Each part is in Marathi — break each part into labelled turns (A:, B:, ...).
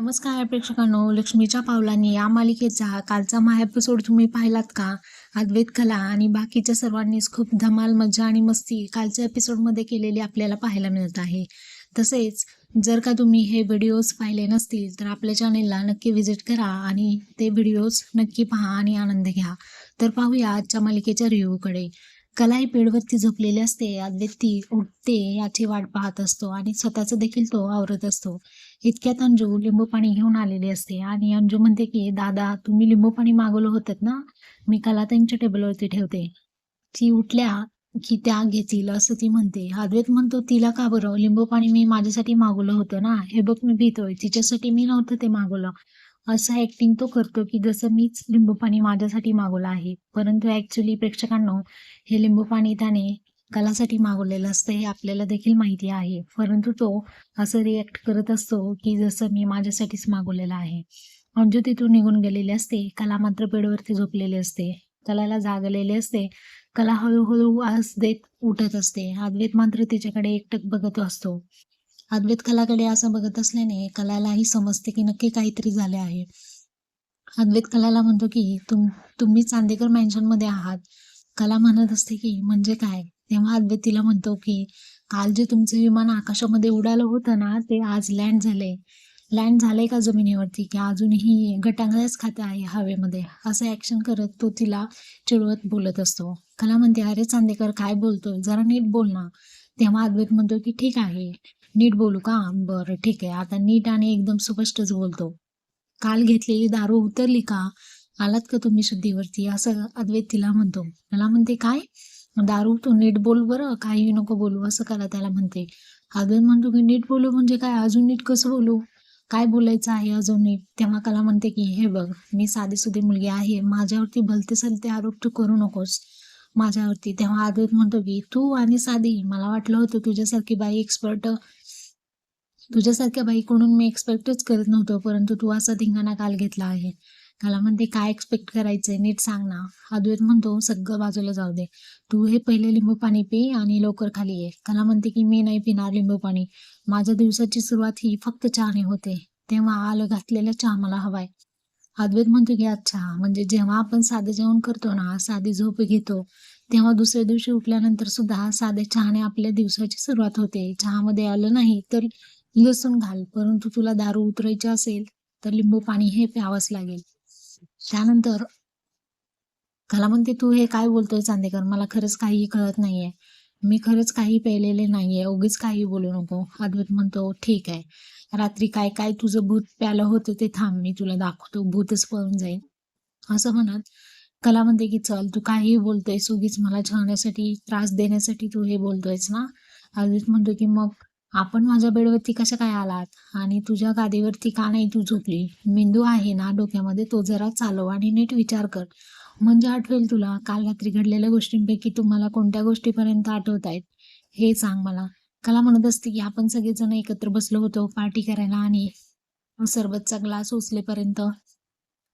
A: नमस्कार प्रेक्षकांनो लक्ष्मीच्या पावलांनी या मालिकेचा कालचा महा एपिसोड तुम्ही पाहिलात का? अद्वैत कला आणि बाकीच्या सर्वांनीच खूप धमाल मज्जा आणि मस्ती कालच्या एपिसोडमध्ये केलेली आपल्याला पाहायला मिळत आहे. तसेच जर का तुम्ही हे व्हिडिओज पाहिले नसतील तर आपल्या चॅनेलला नक्की व्हिजिट करा आणि ते व्हिडिओज नक्की पहा आणि आनंद घ्या. तर पाहूया आजच्या मालिकेच्या रिव्ह्यूकडे कला ही बेडवरती झोपलेली असते व्यक्ती ती उठते याची वाट पाहत असतो आणि स्वतःचं देखील तो आवरत असतो. इतक्यात अंजू लिंबू पाणी घेऊन आलेली असते आणि अंजू म्हणते की दादा तुम्ही लिंबू पाणी मागवलं होतं ना? मी कला त्यांच्या टेबलवरती ठेवते. ती उठल्या की त्या घेतील असं ती म्हणते. अद्वैत म्हणतो तिला का बरं? लिंबू पाणी मी माझ्यासाठी मागवलं होतं ना? हे बघ मी भीतोय. तिच्यासाठी मी नव्हतं ते मागवलं. असं ऍक्टिंग तो करतो की जसं मीच लिंबू पाणी माझ्यासाठी मागवलं आहे. परंतु ऍक्च्युली प्रेक्षकांना हे लिंबू पाणी त्याने कलासाठी मागवलेलं असतं हे आपल्याला देखील माहिती आहे. परंतु तो असं रिॲक्ट करत असतो की जसं मी माझ्यासाठीच मागवलेलं आहे. अंजू तिथून निघून गेलेली असते कला मात्र बेडवरती झोपलेली असते. कलाला जागलेली असते. कला हळूहळू आस देत उठत असते. अद्वैत मात्र तिच्याकडे एकटक बघत असतो. अद्वैत कलाकडे असं बघत असल्याने कलालाही समजते की नक्की काहीतरी झाले आहे. अद्वैत कलाला म्हणतो की तुम तुम्ही चांदेकर मॅन्शनमध्ये आहात. कला म्हणत असते की म्हणजे काय? तेव्हा अद्वैत तिला म्हणतो की काल जे तुमचं विमान आकाशामध्ये उडालं होतं ना ते आज लँड झाले लँड झालंय का जमिनीवरती? की अजूनही गटांगळ्याच खाते आहे हवेमध्ये? असं ॲक्शन करत तो तिला चिडवत बोलत असतो. कला म्हणते अरे चांदेकर काय बोलतोय? जरा नीट बोल ना. तेव्हा अद्वैत म्हणतो की ठीक आहे नीट बोलू का? बरं ठीक आहे. आता नीट आणि एकदम स्पष्टच बोलतो. काल घेतलेली दारू उतरली का? आलात का तुम्ही शुद्धीवरती? असं अद्वैत तिला म्हणतो. मला म्हणते काय? दारू तू नीट बोल बरं काही नको बोलू असं करा त्याला म्हणते. अद्वैत म्हणतो की नीट बोलू म्हणजे काय? अजून नीट कसं बोलू? काय बोलायचं आहे अजून नीट? तेव्हा कला म्हणते की हे बघ मी साधी सुधी मुलगी आहे माझ्यावरती भलते सलते आरोप तू करू नकोस. माझ्यावरती. तेव्हा आदित म्हणतो की तू आणि साधी मला वाटलं होतं तुझ्यासारखी बाई एक्सपर्ट तुझ्यासारख्या बाईकडून मी एक्सपेक्टच करत नव्हतो परंतु तू असा धिंगाणा काल घेतला आहे. त्याला म्हणते काय एक्सपेक्ट करायचंय? नीट सांग ना. अद्वैत म्हणतो सगळं बाजूला जाऊ दे. तू हे पहिले लिंबू पाणी पी आणि लवकर खाली ये. त्याला म्हणते की मी नाही पिणार लिंबू पाणी. माझ्या दिवसाची सुरुवात ही फक्त चहाने होते. तेव्हा आलं घातलेला चहा मला हवाय. अद्वैत म्हणतो की अच्छा म्हणजे जेव्हा आपण साधे जेवण करतो ना साधी झोप घेतो तेव्हा दुसऱ्या दिवशी उठल्यानंतर सुद्धा साधे चहाने आपल्या दिवसाची सुरुवात होते. चहामध्ये आलं नाही तर लसूण घाल परंतु तुला दारू उतरायची असेल तर लिंबू पाणी हे प्यावंच लागेल. त्यानंतर कला म्हणते तू हे काय बोलतोय चांदेकर? मला खरंच काहीही कळत नाहीये. मी खरंच काही पेलेले नाहीये उगीच काही बोलू नको. अद्वैत म्हणतो ठीक आहे. रात्री काय काय तुझं भूत प्यालं होतं ते थांब मी तुला दाखवतो भूतच पळून जाईल. असं म्हणत कला म्हणते की चल तू काही बोलतोयस उगीच मला छळण्यासाठी त्रास देण्यासाठी तू हे बोलतोयस ना? अद्वैत म्हणतो की मग आपण माझ्या बेडवरती कशा काय आलात? आणि तुझ्या गादीवरती का नाही तू झोपली? मेंदू आहे ना डोक्यामध्ये तो जरा चालव आणि नीट विचार कर. म्हणजे आठवेल तुला काल रात्री घडलेल्या गोष्टींपैकी तुम्हाला कोणत्या गोष्टीपर्यंत आठवत आहेत? हे सांग मला. कला म्हणत असते की आपण सगळेजण एकत्र बसलो होतो पार्टी करायला आणि सरबतचा ग्लास उचलेपर्यंत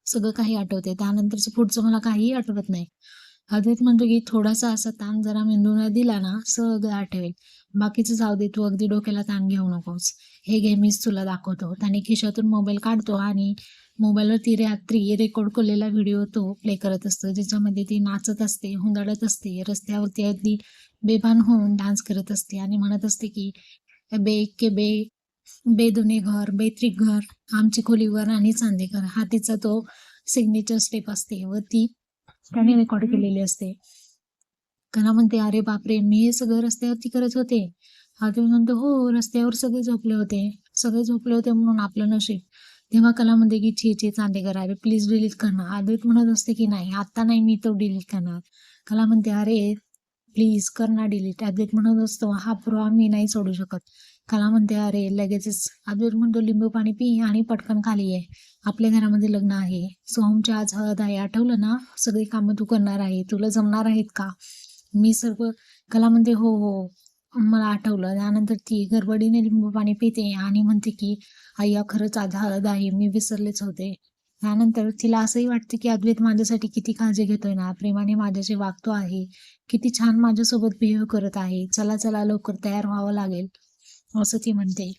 A: सगळं काही आठवते त्यानंतरचं पुढचं मला काहीही आठवत नाही. हळदीत म्हणतो की थोडासा असा ताण जरा मेंदूला दिला ना सगळं आठवेल. बाकीचं जाऊ दे तू अगदी डोक्याला ताण घेऊ नकोस. हे घे मीच तुला दाखवतो. त्याने खिशातून मोबाईल काढतो आणि मोबाईलवरती रात्री रेकॉर्ड केलेला व्हिडिओ तो प्ले करत असतो. ज्याच्यामध्ये ती नाचत असते हुंदडत असते रस्त्यावरती अगदी बेभान होऊन डान्स करत असते आणि म्हणत असते की बे के बे बेदुने घर बेत्रिक घर आमची खोलीवर आणि चांदेकर. हा तिचा तो सिग्नेचर स्टेप असते व ती त्याने रेकॉर्ड केलेली असते. कला म्हणते अरे बापरे मी हे सगळं रस्त्यावरती करत होते. हा तुम्ही म्हणतो हो रस्त्यावर सगळे झोपले होते. सगळे झोपले होते म्हणून आपलं नशीब. तेव्हा कला म्हणते की छे छे चांदेकर अरे प्लीज डिलीट करणार. आदित म्हणत असते की नाही आता नाही मी तो डिलीट करणार. कला म्हणते अरे प्लीज कर ना डिलीट अद्वैत म्हणत असतो हा पुरावा मी नाही सोडू शकत. कला म्हणते अरे लगेचच. अद्वैत म्हणतो लिंबू पाणी पी आणि पटकन खाली आहे आपल्या घरामध्ये लग्न आहे. सोहमच्या आज हळद आहे आठवलं ना? सगळी कामं तू करणार आहे. तुला जमणार आहेत का? मी सर्व कला म्हणते हो हो मला आठवलं. त्यानंतर ती गडबडीने लिंबू पाणी पिते आणि म्हणते की अय्या खरंच आज हळद आहे. मी विसरलेच होते. त्यानंतर तिला असंही वाटते की अद्वैत माझ्यासाठी किती काळजी घेतोय ना? प्रेमाने माझ्याशी वागतो आहे. किती छान माझ्यासोबत बिहेव करत आहे. चला चला लवकर तयार व्हावं लागेल. असं ती म्हणते